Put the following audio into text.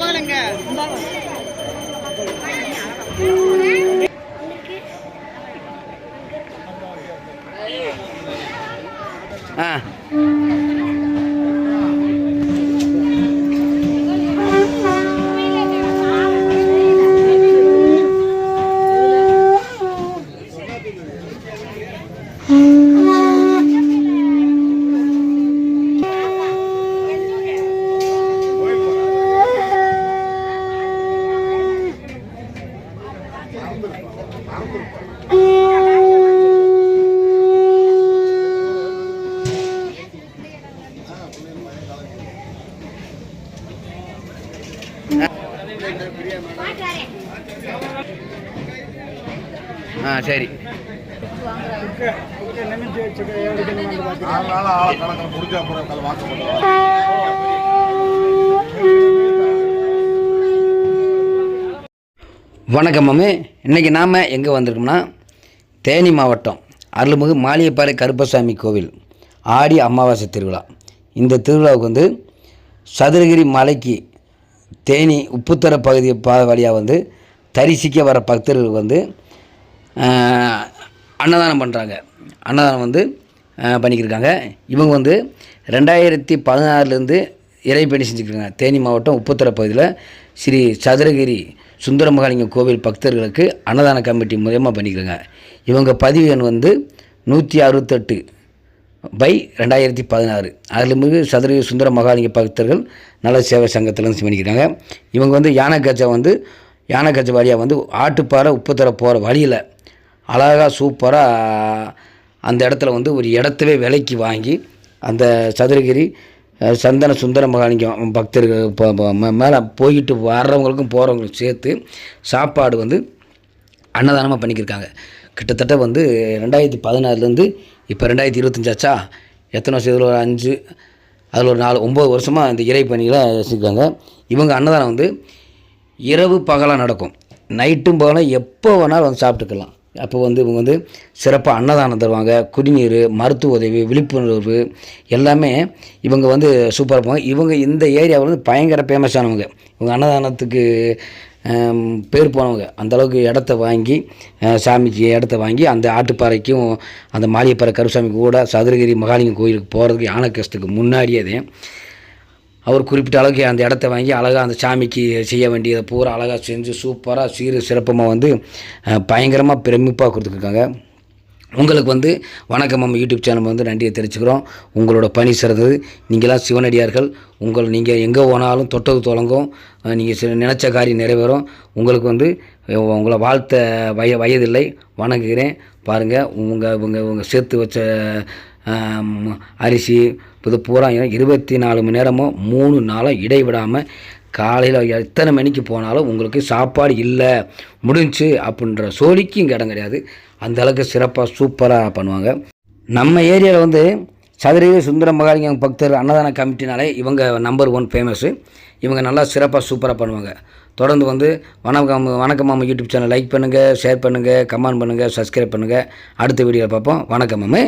கோயிலுங்க ஆ. ஆ சரி. முடிஞ்ச அப்புறம் வாக்கப்பட்டு வணக்கம் இன்றைக்கி நாம் எங்கே வந்திருக்கோம்னா தேனி மாவட்டம் அருள்மிகு மாளிகைப்பாறை கருப்பசாமி கோவில் ஆடி அமாவாசை திருவிழா. இந்த திருவிழாவுக்கு வந்து சதுரகிரி மலைக்கு தேனி உப்புத்தர பகுதி பா வழியாக வந்து தரிசிக்க வர பக்தர்களுக்கு வந்து அன்னதானம் பண்ணுறாங்க அன்னதானம் வந்து பண்ணிக்கிருக்காங்க. இவங்க வந்து ரெண்டாயிரத்தி பதினாறுலேருந்து இறைப்பணி செஞ்சுருக்காங்க தேனி மாவட்டம் உப்புத்தர பகுதியில் ஸ்ரீ சதுரகிரி சுந்தரமகாலிங்க கோவில் பக்தர்களுக்கு அன்னதான கமிட்டி மூலயமா பண்ணிக்கிறாங்க. இவங்க பதிவு எண் வந்து நூற்றி அறுபத்தெட்டு பை ரெண்டாயிரத்தி பதினாறு. அதில் மிகு சதுர சுந்தர மகாலிங்க பக்தர்கள் நல சேவை சங்கத்திலேருந்து பண்ணிக்கிறாங்க. இவங்க வந்து யானை கஜா வந்து யானை வழியாக வந்து ஆட்டுப்பாறை உப்புத்தர போகிற வழியில் அழகாக சூப்பராக அந்த இடத்துல வந்து ஒரு இடத்தவே விலைக்கு வாங்கி அந்த சதுரகிரி சந்தன சுந்தர மகாலிங்கம் பக்தர்கள் மேலே போயிட்டு வர்றவங்களுக்கும் போகிறவங்களுக்கும் சேர்த்து சாப்பாடு வந்து அன்னதானமாக பண்ணிக்கிருக்காங்க. கிட்டத்தட்ட வந்து ரெண்டாயிரத்தி பதினாறுலேருந்து இப்போ ரெண்டாயிரத்தி இருபத்தஞ்சாச்சா எத்தனை வருஷம்? இதில் ஒரு அஞ்சு அதில் ஒரு நாலு ஒம்பது வருஷமாக இந்த இறை பணிகளை வச்சுருக்காங்க. இவங்க அன்னதானம் வந்து இரவு பகலாக நடக்கும். நைட்டும் பகலும் எப்போ வேணாலும் வந்து சாப்பிட்டுக்கலாம். அப்போ வந்து இவங்க வந்து சிறப்பாக அன்னதானம் தருவாங்க குடிநீர் மருத்துவ உதவி விழிப்புணர்வு எல்லாமே இவங்க வந்து சூப்பராக இருப்பாங்க. இவங்க இந்த ஏரியாவில் வந்து பயங்கர ஃபேமஸானவங்க இவங்க அன்னதானத்துக்கு பேர் போனவங்க. அந்த அளவுக்கு இடத்த வாங்கி சாமிக்கு இடத்த வாங்கி அந்த ஆட்டுப்பாறைக்கும் அந்த மாளிகைப்பாறை கருசாமி கூட சதுரகிரி மகாலிங்க கோயிலுக்கு போகிறதுக்கு யானை கஷ்டத்துக்கு முன்னாடியே அவர் குறிப்பிட்ட அளவுக்கு அந்த இடத்த வாங்கி அழகாக அந்த சாமிக்கு செய்ய வேண்டியதை பூரா அழகாக செஞ்சு சூப்பராக சீர் சிறப்பமாக வந்து பயங்கரமாக பிரமிப்பாக கொடுத்துருக்காங்க. உங்களுக்கு வந்து வணக்கம் நம்ம யூடியூப் சேனல் வந்து நன்றியை தெரிவிச்சுக்கிறோம். உங்களோட பணி சிறந்தது. நீங்களாம் சிவனடியார்கள். உங்கள் நீங்கள் எங்கே போனாலும் தொட்டது தொடங்கும். நீங்கள் சில நினச்ச காரியம் நிறைவேறும். உங்களுக்கு வந்து உங்களை வாழ்த்த வய வயதில்லை. வணங்குகிறேன். பாருங்கள் உங்கள் உங்கள் உங்கள் சேர்த்து வச்ச அரிசி இது பூரா இருபத்தி நாலு மணி நேரமும் மூணு நாளும் இடைவிடாமல் காலையில் எத்தனை மணிக்கு போனாலும் உங்களுக்கு சாப்பாடு இல்லை. முடிஞ்சு அப்படின்ற சோழிக்கு இங்கே இடம் கிடையாது. அந்த அளவுக்கு சிறப்பாக சூப்பராக பண்ணுவாங்க. நம்ம ஏரியாவில் வந்து சதுரகிரி சுந்தர மகாலிங்கம் பக்தர் அன்னதான கமிட்டினாலே இவங்க நம்பர் ஒன் ஃபேமஸ்ஸு இவங்க நல்லா சிறப்பாக சூப்பராக பண்ணுவாங்க. தொடர்ந்து வந்து வணக்கம் வணக்கம் மாமா யூடியூப் சேனல் லைக் பண்ணுங்கள் ஷேர் பண்ணுங்கள் கமெண்ட் பண்ணுங்கள் சப்ஸ்கிரைப் பண்ணுங்கள் அடுத்த வீடியோவில் பார்ப்போம். வணக்கம் மாமே